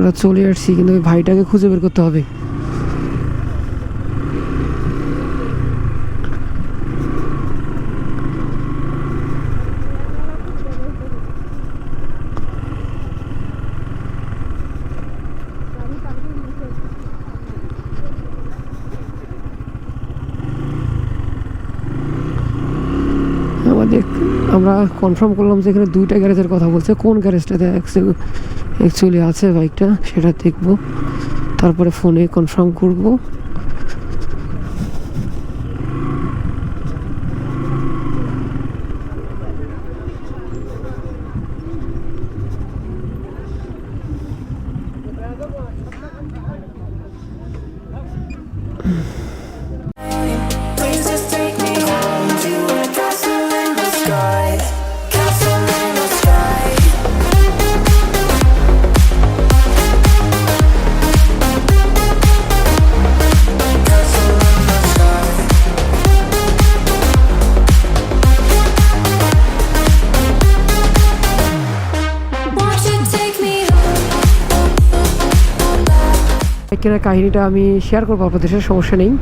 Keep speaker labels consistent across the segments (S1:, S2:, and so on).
S1: আমরা চলে আসছি কিন্তু ওই ভাইটাকে খুঁজে বের করতে হবে। আমরা কনফার্ম করলাম যে এখানে দুইটা গ্যারেজের কথা বলছে। কোন গ্যারেজটাতে অ্যাকচুয়ালি আছে বাইকটা সেটা দেখব। তারপরে ফোনে কনফার্ম করব। কেনার কাহিনীটা আমি শেয়ার করব আপনাদের সাথে সমস্যা নেই।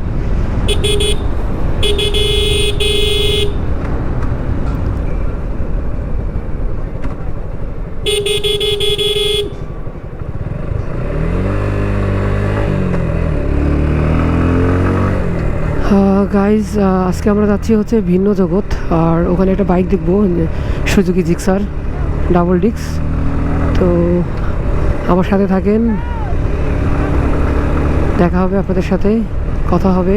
S1: গাইজ আজকে আমরা যাচ্ছি হচ্ছে ভিন্ন জগৎ, আর ওখানে একটা বাইক দেখব সুজুকি জিক্সার ডাবল ডিক্স তো আমার সাথে থাকেন দেখা হবে আপনাদের সাথে, কথা হবে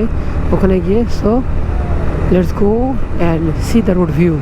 S1: ওখানে গিয়ে। So let's go and see the road view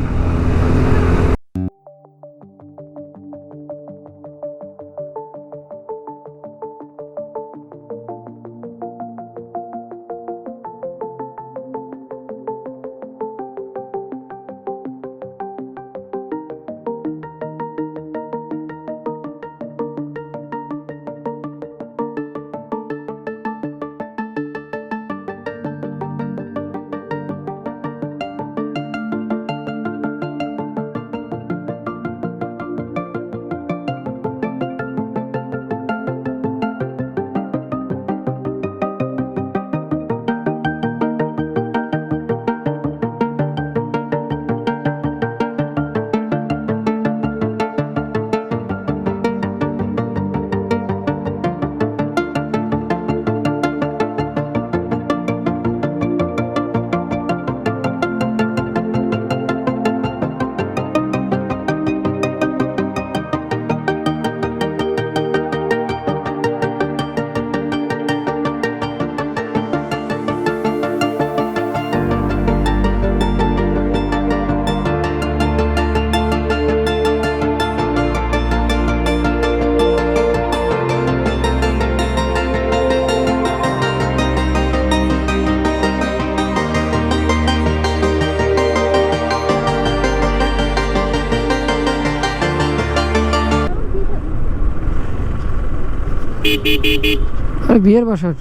S1: আরে বিয়ের বাসার।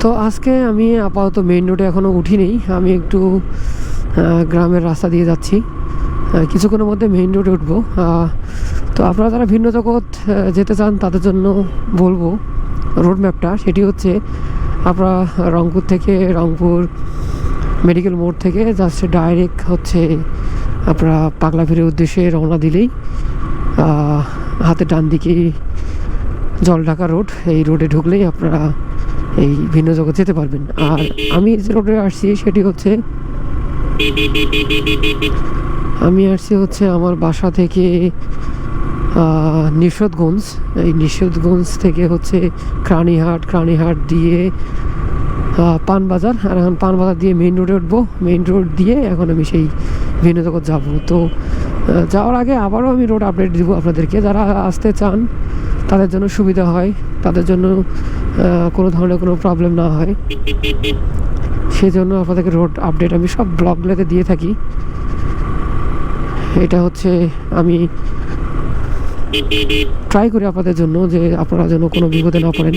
S1: তো আজকে আমি আপাতত মেইন রোডে এখনও উঠিনি। আমি একটু গ্রামের রাস্তা দিয়ে যাচ্ছি। কিছুক্ষণের মধ্যে মেইন রোডে উঠবো। তো আপনারা যারা ভিন্ন জগৎ যেতে চান তাদের জন্য বলব রোড ম্যাপটা সেটি হচ্ছে আপনারা রংপুর থেকে, রংপুর মেডিকেল মোড় থেকে জাস্ট ডাইরেক্ট হচ্ছে আপনারা পাগলা ফিরের উদ্দেশ্যে রওনা দিলেই হাতে ডান দিকে জলঢাকা রোড, এই রোডে ঢুকলেই আপনারা এই ভিন্ন জগৎ যেতে পারবেন। আর আমি যে রোডে আসছি সেটি হচ্ছে, আমি আসছি হচ্ছে আমার বাসা থেকে নিষদগঞ্জ এই নিষদগঞ্জ থেকে হচ্ছে ক্রাণীহাট ক্রাণীহাট দিয়ে পানবাজার। আর এখন পানবাজার দিয়ে মেইন রোডে উঠবো। মেইন রোড দিয়ে এখন আমি সেই ভিন্ন জগৎ যাব। তো যাওয়ার আগে আবারও আমি রোড আপডেট দিব আপনাদেরকে। যারা আসতে চান, তাদের জন্য সুবিধা হয়। তাদের জন্য কোনো ধরনের কোনো প্রবলেম না হয়। সেজন্য আপনাদেরকে রোড আপডেট আমি সব ব্লগগুলোতে দিয়ে থাকি। এটা হচ্ছে আমি ট্রাই করি আপনাদের জন্য যে আপনারা যেন কোনো বিপদে না পড়েন।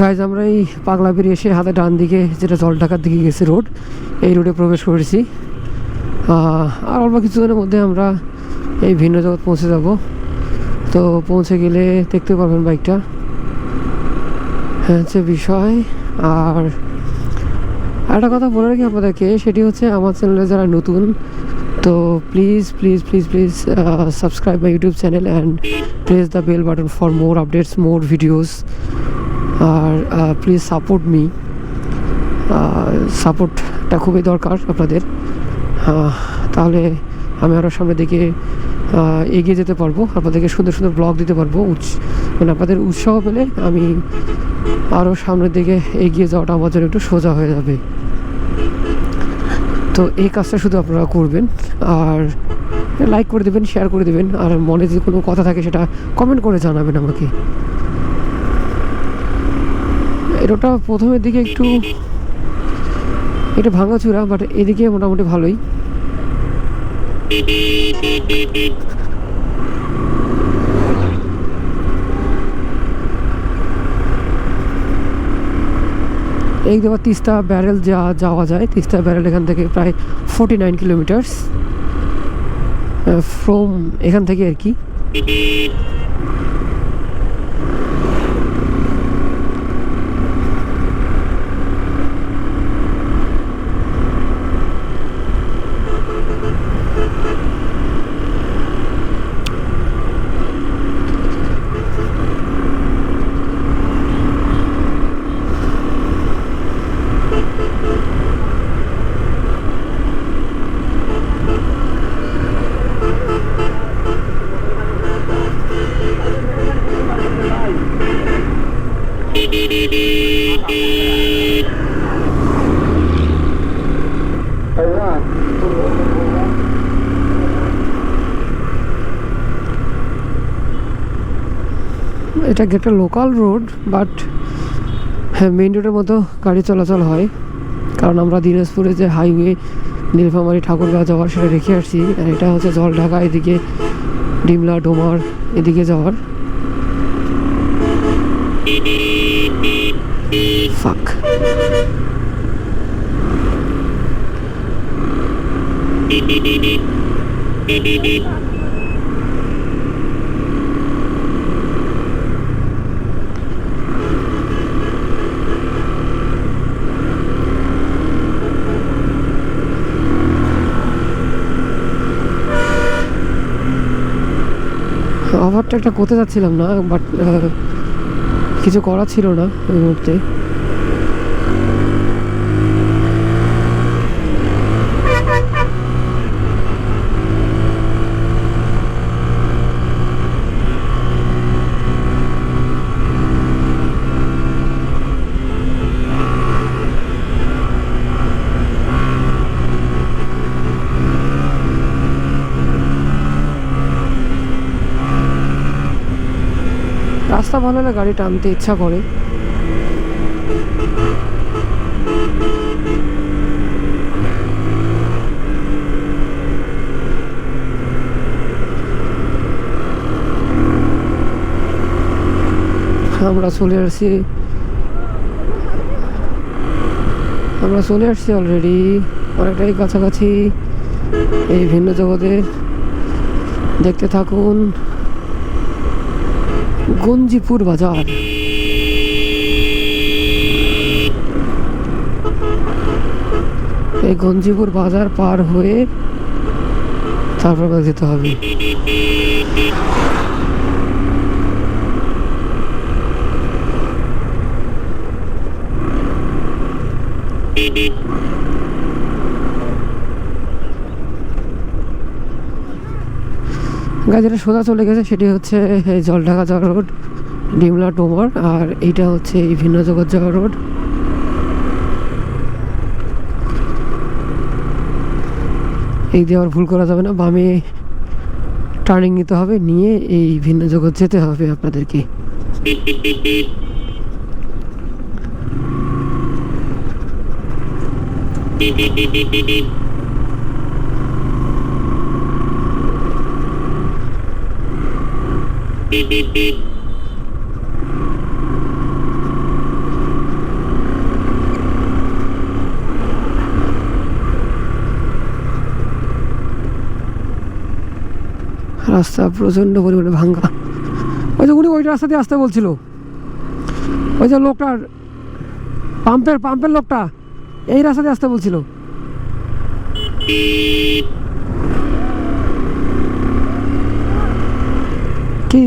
S1: গাইজ আমরা এই পাগলা বেরিয়ে এসে হাতে ডান দিকে যেটা জল ঢাকার দিকে গেছে রোড, এই রোডে প্রবেশ করেছি। আর অল্প কিছুদিনের মধ্যে আমরা এই ভিন্ন জগৎ পৌঁছে যাব। তো পৌঁছে গেলে দেখতে পাবেন বাইকটা। হ্যাঁ হচ্ছে বিষয়। আর একটা কথা বলে রাখি আপনাদেরকে, সেটি হচ্ছে আমার চ্যানেলে যারা নতুন, তো please please please please subscribe my YouTube channel and press the bell button for more updates more videos R please support me সাপোর্টটা খুবই দরকার আপনাদের। তাহলে আমি আরও সামনের দিকে এগিয়ে যেতে পারব, আপনাদেরকে সুন্দর সুন্দর ব্লগ দিতে পারব মানে আপনাদের উৎসাহ পেলে আমি আরও সামনের দিকে এগিয়ে যাওয়াটা আমার জন্য একটু সোজা হয়ে যাবে। তো এই কাজটা শুধু আপনারা করবেন, আর লাইক করে দেবেন শেয়ার করে দেবেন, আর মনে যদি কোনো কথা থাকে সেটা কমেন্ট করে জানাবেন আমাকে। এটা প্রথমের দিকে একটু একটু ভাঙাচুরা বাট এদিকে মোটামুটি ভালোই। এই দেওয়া তিস্তা ব্যারেল যা যাওয়া যায়, তিস্তা ব্যারেল এখান থেকে প্রায় ফোর্টি নাইন কিলোমিটার্স ফ্রম এখান থেকে আর কি। এটা একটা লোকাল রোড বাট হ্যাঁ মেইন রোডের মতো গাড়ি চলাচল হয়। কারণ আমরা দিনাজপুরে যে হাইওয়ে নীলফামারি ঠাকুরগাঁও যাওয়ার সেটা রেখে আসছি আর এটা হচ্ছে জলঢাকা, এদিকে ডিমলা, ডোমার, এদিকে যাওয়ার। ফাক ওভারটেকটা করতে যাচ্ছিলাম না বাট কিছু করা ছিল না ওই মুহূর্তে। রাস্তা ভালো হলে গাড়ি টানতে ইচ্ছা করে। আমরা চলে আসছি। আমরা চলে আসছি অলরেডি অনেকটাই কাছাকাছি। এই ভিন্ন জগতে। দেখতে থাকুন। গঞ্জিপুর বাজার। এই গঞ্জিপুর বাজার পার হয়ে তারপর যেতে হবে। গাড়িটা সোজা চলে গেছে, সেটি হচ্ছে জলঢাকা যাওয়ার রোড, ডিমলা টোমার আর এইটা হচ্ছে এই ভিন্ন জগৎ যাওয়ার রোড। এই দিয়ে আবার ভুল করা যাবে না, বামে টার্নিং নিতে হবে, নিয়ে এই ভিন্ন জগৎ যেতে হবে আপনাদেরকে। রাস্তা প্রচণ্ড পরিমাণে ভাঙ্গা। ওই যে উনি ওই রাস্তা দিয়ে আসতে বলছিল। ওই যে লোকটার পাম্পের পাম্পের লোকটা এই রাস্তা দিয়ে আসতে বলছিল। কি?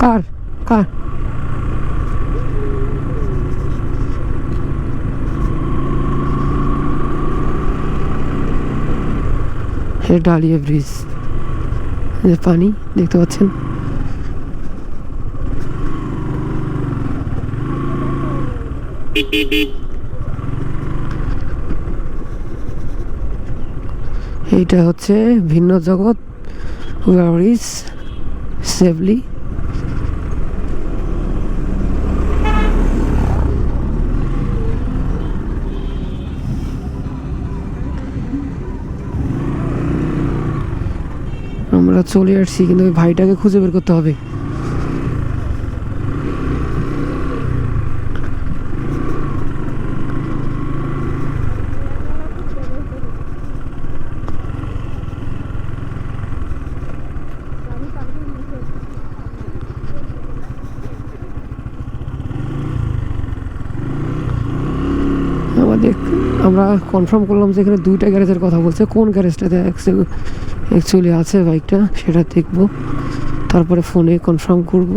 S1: কার? কার? হে ডালিয়া ব্রিজ। পানি দেখতে পাচ্ছেন? এইটা হচ্ছে ভিন্ন জগৎ। ওয়ার ইজ সেভলি আমরা চলে আসছি, কিন্তু ওই ভাইটাকে খুঁজে বের করতে হবে। আমাদের আমরা কনফার্ম করলাম যে এখানে দুইটা গ্যারেজের কথা বলছে। কোন গ্যারেজটাতে অ্যাকচুয়ালি আছে বাইকটা সেটা দেখব। তারপরে ফোনে কনফার্ম করব।